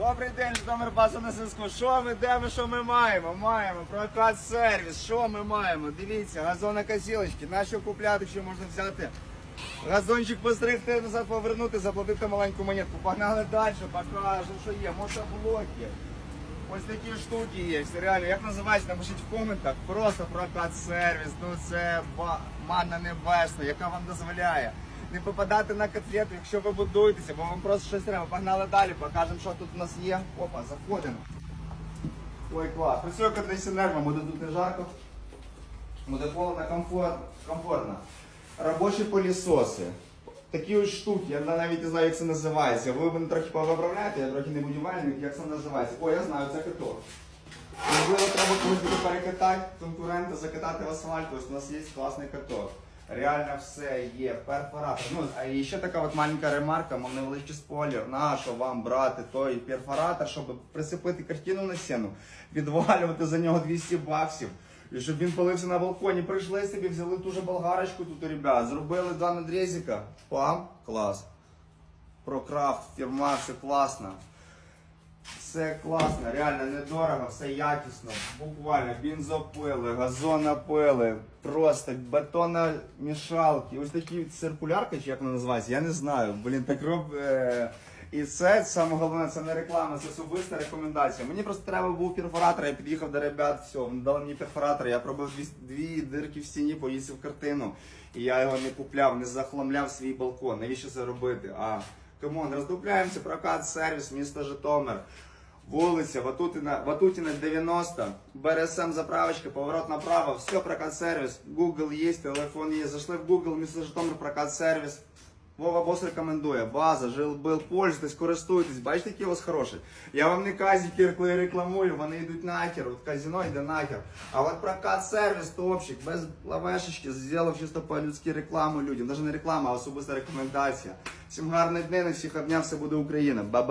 Добрий день, Житомир база на зв'язку. Що ми, де ми, що ми маємо? Маємо прокат сервіс. Що ми маємо? Дивіться, газонокосілочки. На що купляти, що можна взяти? Газончик постригти, назад повернути, заплатити маленьку монетку. Погнали далі, покажемо, що є. Мотоблоки. Ось такі штуки є. Реально, як називається, напишіть в коментах. Просто прокат сервіс. Ну це ба- манна небесна, яка вам дозволяє не попадати на котлету, якщо ви будуєтеся, бо вам просто щось треба. Погнали далі, покажемо, що тут у нас є. Опа, заходимо. Ой, клас. Працює кондиціонер, вам буде тут не жарко. Буде холодно, комфортно. комфортно. Робочі пилісоси. Такі ось штуки, я навіть не знаю, як це називається. Ви мене трохи повиправляєте, я трохи не будівельник, як це називається. О, я знаю, це каток. Можливо, треба когось перекатати, конкурента закатати в асфальт, ось у нас є класний каток. Реально все є, перфоратор. Ну, а ще така от маленька ремарка, мов невеличкий спойлер. Нащо вам брати той перфоратор, щоб присипити картину на стіну, відвалювати за нього 200 баксів. І щоб він палився на балконі, прийшли собі, взяли ту же болгарочку тут, ребят, зробили два надрізика. Пам, клас. Прокрафт, фірма, все класно. Все класно, реально недорого, все якісно. Буквально бензопили, газонопили, просто бетономішалки. Ось такі циркулярки, чи як вона називається, я не знаю. Блін, так роб. Е... І це саме головне, це не реклама, це особиста рекомендація. Мені просто треба був перфоратор, я під'їхав до ребят, все, вони дали мені перфоратор, я пробив дві, дві дирки в стіні, повісив картину. І я його не купляв, не захламляв свій балкон. Навіщо це робити? А камон, роздупляємося, прокат, сервіс, місто Житомир. Вулиця Ватутіна, Ватутіна 90, БРСМ заправочка, поворот направо, все, прокат сервіс, Google є, телефон є. Зайшли в Google, місто Житомир, прокат сервіс. Вова Бос рекомендує. База, жил бил, пользуйтесь, користуйтесь. Бачите, які у вас хороші. Я вам не казики рекламую, вони йдуть нахер. От казино йде нахер. А от прокат сервіс, топчик, без лавешечки, зробив чисто по-людськи рекламу людям. Навіть не реклама, а особиста рекомендація. Всім гарної дня, на всіх обняв, все буде Україна. Баба.